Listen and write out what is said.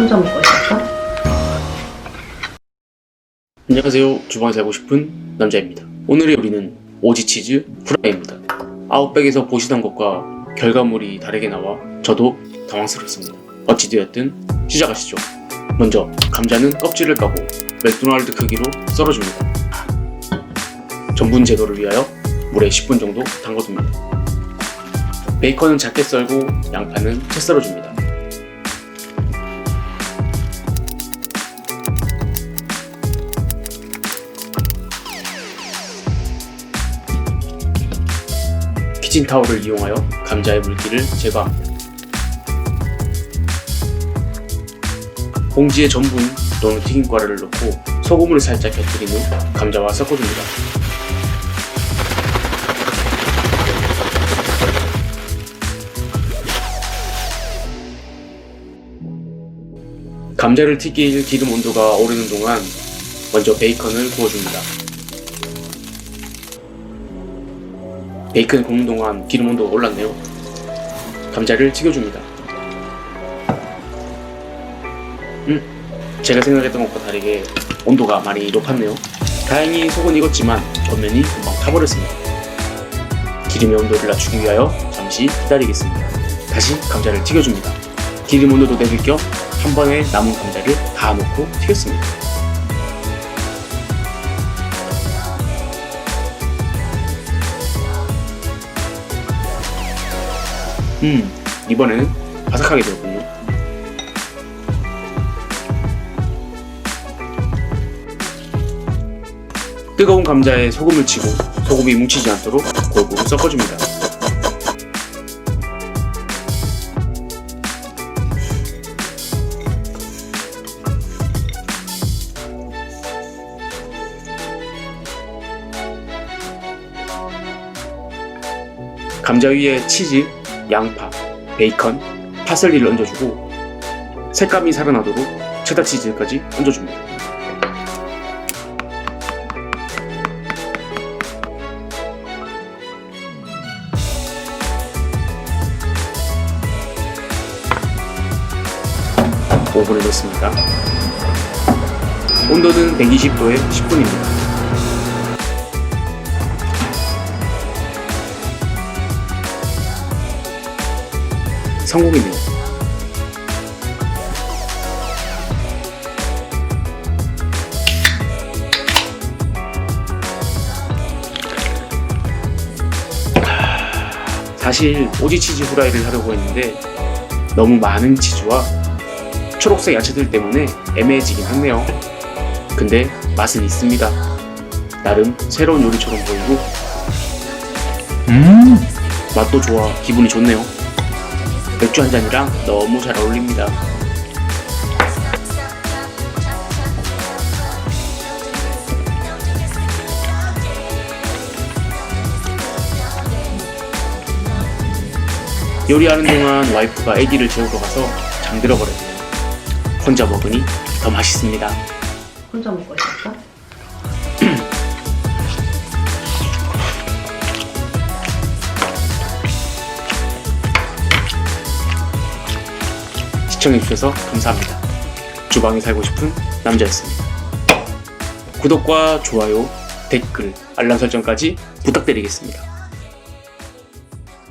혼자 먹고 있었어? 안녕하세요. 주방에 살고 싶은 남자입니다. 오늘의 요리는 오지치즈 후라이입니다. 아웃백에서 보시던 것과 결과물이 다르게 나와 저도 당황스럽습니다. 어찌되었든 시작하시죠. 먼저 감자는 껍질을 까고 맥도날드 크기로 썰어줍니다. 전분 제도를 위하여 물에 10분 정도 담궈둡니다. 베이컨은 작게 썰고 양파는 채 썰어줍니다. 키친타올을 이용하여 감자의 물기를 제거합니다. 봉지에 전분 또는 튀김가루를 넣고 소금을 살짝 곁들인 후 감자와 섞어줍니다. 감자를 튀길 기름 온도가 오르는 동안 먼저 베이컨을 구워줍니다. 베이컨 굽는 동안 기름 온도가 올랐네요. 감자를 튀겨줍니다. 음, 제가 생각했던 것과 다르게 온도가 많이 높았네요. 다행히 속은 익었지만 겉면이 금방 타버렸습니다. 기름의 온도를 낮추기 위하여 잠시 기다리겠습니다. 다시 감자를 튀겨줍니다. 기름 온도도 내릴 겸 한 번에 남은 감자를 다 넣고 튀겼습니다. 음, 이번에는 바삭하게 되었군요. 뜨거운 감자에 소금을 치고 소금이 뭉치지 않도록 골고루 섞어줍니다. 감자 위에 치즈, 양파, 베이컨, 파슬리를 얹어주고 색감이 살아나도록 체다 치즈까지 얹어줍니다. 오븐을 넣습니다. 온도는 120도에 10분입니다. 성공이네요. 사실 오지 치즈 후라이를 하려고 했는데 너무 많은 치즈와 초록색 야채들 때문에 애매해지긴 했네요. 근데 맛은 있습니다. 나름 새로운 요리처럼 보이고 음, 맛도 좋아 기분이 좋네요. 맥주 한 잔이랑 너무 잘 어울립니다. 요리하는 동안 와이프가 아기를 재우러 가서 잠들어 버렸네요. 혼자 먹으니 더 맛있습니다. 혼자 먹고 있었어? 시청해주셔서 감사합니다. 주방에 살고 싶은 남자였습니다. 구독과 좋아요, 댓글, 알람 설정까지 부탁드리겠습니다.